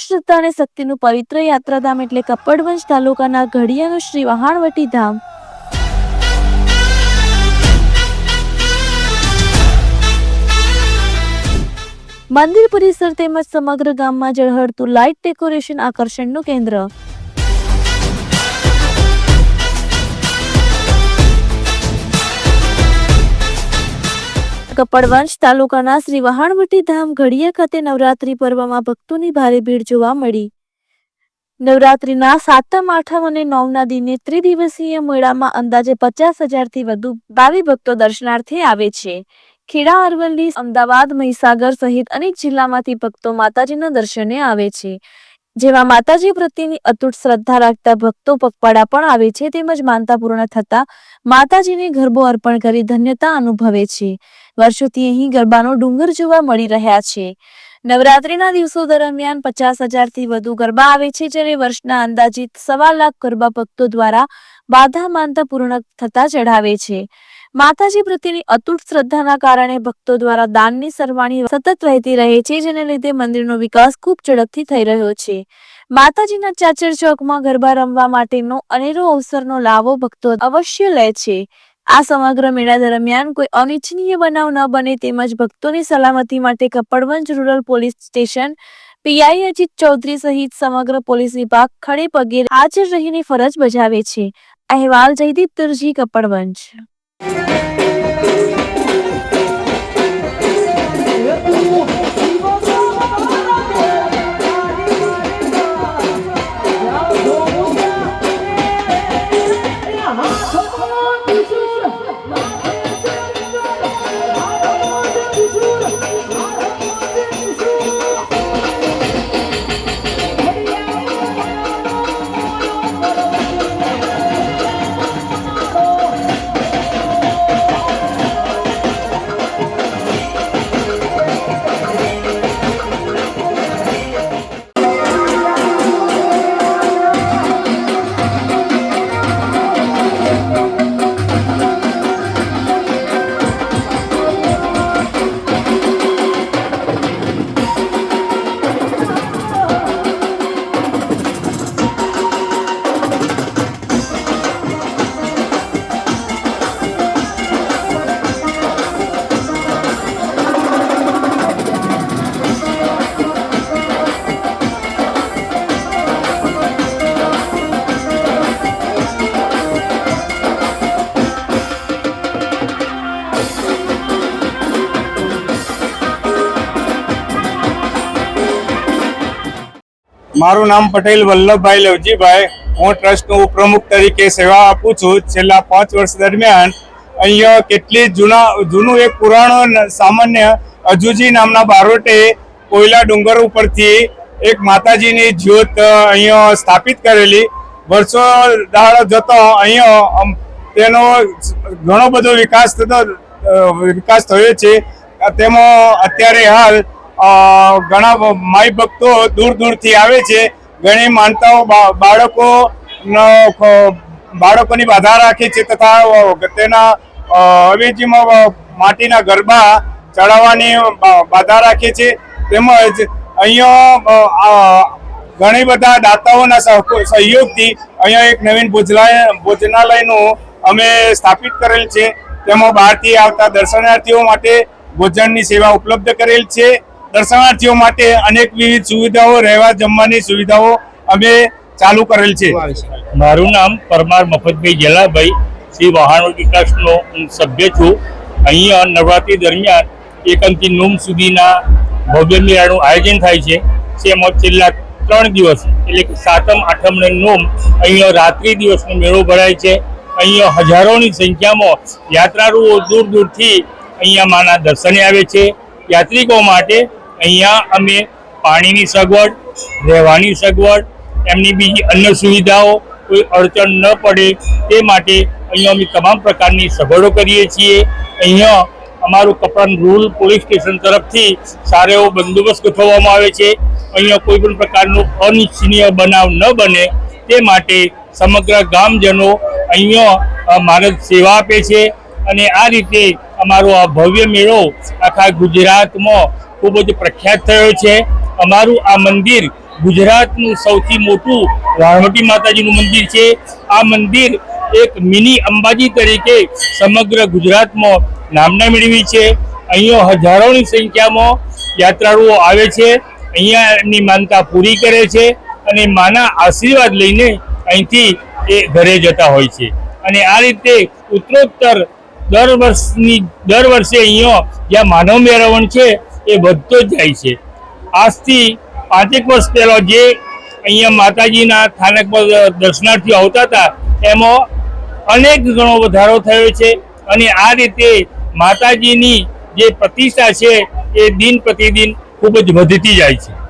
શ્રદ્ધા અને શક્તિનું પવિત્ર યાત્રાધામ એટલે કપડવંશ તાલુકાના ઘડિયાનું શ્રી વહાણવટી ધામ. મંદિર પરિસર તેમજ સમગ્ર ગામમાં જળહળતું લાઇટ ડેકોરેશન આકર્ષણનું કેન્દ્ર. કપડવંશ તાલુકાના શ્રી વહાણવટી ધામ ઘડિયા ખાતે નવરાત્રી પર્વમાં ભક્તોની ભારે ભીડ જોવા મળી. નવરાત્રીના સાતમ, આઠમ અને નવના દિને ત્રિદિવસીય મેળામાં અંદાજે પચાસ હજારથી વધુ ભાવિ ભક્તો દર્શનાર્થે આવે છે. ખેડા, અરવલ્લી, અમદાવાદ, મહીસાગર સહિત અનેક જિલ્લામાંથી ભક્તો માતાજીના દર્શને આવે છે. જેમાં માતાજી પ્રત્યેની અતૂટ શ્રદ્ધા રાખતા ભક્તો પગપાળા પણ આવે છે તેમજ માનતા પૂર્ણ થતા માતાજીને ગરબો અર્પણ કરી ધન્યતા અનુભવે છે. વર્ષોથી અહીં ગરબાનો ડુંગર જોવા મળી રહ્યા છે. નવરાત્રીના દિવસો દરમિયાન પચાસ હજારથી વધુ ગરબા આવે છે જ્યારે વર્ષના અંદાજિત સવા લાખ ગરબા ભક્તો દ્વારા બાધા માનતા પૂર્ણ થતા ચઢાવે છે. માતાજી પ્રત્યેની અતૂટ શ્રદ્ધાના કારણે ભક્તો દ્વારા દાનની સરવાણી સતત વહેતી રહે છે, જેને લીધે મંદિરનો વિકાસ ખૂબ ઝડપથી થઈ રહ્યો છે. માતાજીના ચાચર ચોકમાં ગરબા રમવા માટેનો અનેરો અવસરનો લાવો ભક્તો અવશ્ય લે છે. આ સમગ્ર મેળા દરમિયાન કોઈ અનિચ્છનીય બનાવ ન બને તેમજ ભક્તોની સલામતી માટે Kapadvanj rural police station PI Ajit Chaudhary સહિત સમગ્ર પોલીસ વિભાગ ખડે પગે હાજર રહીને ફરજ બજાવે છે અહેવાલ જયદીપ તુરજી કપડવંજ મારું નામ પટેલ વલ્લભભાઈ લવજીભાઈ. હું ટ્રસ્ટનો ઉપપ્રમુખ તરીકે સેવા આપું છું. છેલ્લા પાંચ વર્ષ દરમિયાન અહીંયા કેટલી જૂના, જૂનું એક પુરાણો સામાન્ય અજુજી નામના બારોટે કોયલા ડુંગર ઉપરથી એક માતાજીની જ્યોત અહીંયા સ્થાપિત કરેલી. વર્ષો દાડો જતો અહીંયા તેનો ઘણો બધો વિકાસ થતો વિકાસ થયો છે. તેમાં અત્યારે હાલ ઘણા માય ભક્તો દૂર દૂરથી આવે છે. ઘણી માનતાઓ બાળકો બાળકોની બાધા રાખે છે તથા તેના અવેજીમાં માટીના ગરબા ચડાવવાની બાધા રાખે છે. તેમજ અહીંયા ઘણી બધા દાતાઓના સહયોગથી અહીંયા એક નવીન ભોજનાલય ભોજનાલયનું અમે સ્થાપિત કરેલ છે. તેમાં બહારથી આવતા દર્શનાર્થીઓ માટે ભોજનની સેવા ઉપલબ્ધ કરેલ છે. દર્શનાર્થીઓ માટે અનેક વિવિધ સુવિધાઓ રહેવા જમવાની સુવિધાઓ અમે ચાલુ કરેલ છે. મારું નામ પરમાર મફતભાઈ જલાભાઈ શ્રી વહાણવટી વિકાસનો હું સભ્ય છું. અહીંયા નવરાત્રી દરમિયાન એક અંકથી નોમ સુધીના ભવ્ય મેળાનું આયોજન થાય છે. જેમાં છેલ્લા ત્રણ દિવસ એટલે કે સાતમ આઠમ અને નોમ અહીંયા રાત્રિ દિવસનો મેળો ભરાય છે. અહીંયા હજારોની સંખ્યામાં યાત્રાળુઓ દૂર દૂરથી અહીંયા માના દર્શને આવે છે. યાત્રિકો માટે અહીંયા અમે પાણીની સગવડ રહેવાની સગવડ એમની બીજી અન્ય સુવિધાઓ કોઈ અડચણ ન પડે તે માટે અહીંયા અમે તમામ પ્રકારની સગવડો કરીએ છીએ. અહીંયા અમારું કપડાં રૂરલ પોલીસ સ્ટેશન તરફથી સારો એવો બંદોબસ્ત ગોઠવવામાં આવે છે. અહીંયા કોઈ પણ પ્રકારનો અનિચ્છનીય બનાવ ન બને તે માટે સમગ્ર ગામજનો અહીંયા અ, માનદ સેવા આપે છે. અને આ રીતે અમારો આ ભવ્ય મેળો આખા ગુજરાતમાં ખૂબ જ પ્રખ્યાત થયો છે. અમારું આ મંદિર ગુજરાતનું સૌથી મોટું વાળવટી માતાજીનું મંદિર છે. આ મંદિર એક મિની અંબાજી તરીકે સમગ્ર ગુજરાતમાં નામના મેળવી છે. અહીંયા હજારોની સંખ્યામાં યાત્રાળુઓ આવે છે. અહીંયા એમની માનતા પૂરી કરે છે અને માના આશીર્વાદ લઈને અહીંથી એ ઘરે જતા હોય છે. અને આ રીતે ઉત્તરોત્તર દર વર્ષની, દર વર્ષે અહીંયા જ્યાં માનવ મેળવણ છે એ વધતો જાય છે. આજથી પાંચેક વર્ષ પહેલા જે અહીંયા માતાજીના સ્થાનક પર દર્શનાર્થીઓ આવતા હતા, એમાં અનેક ગણો વધારો થયો છે અને આ રીતે માતાજીની જે પ્રતિષ્ઠા છે, એ દિન પ્રતિદિન ખૂબ જ વધતી જાય છે.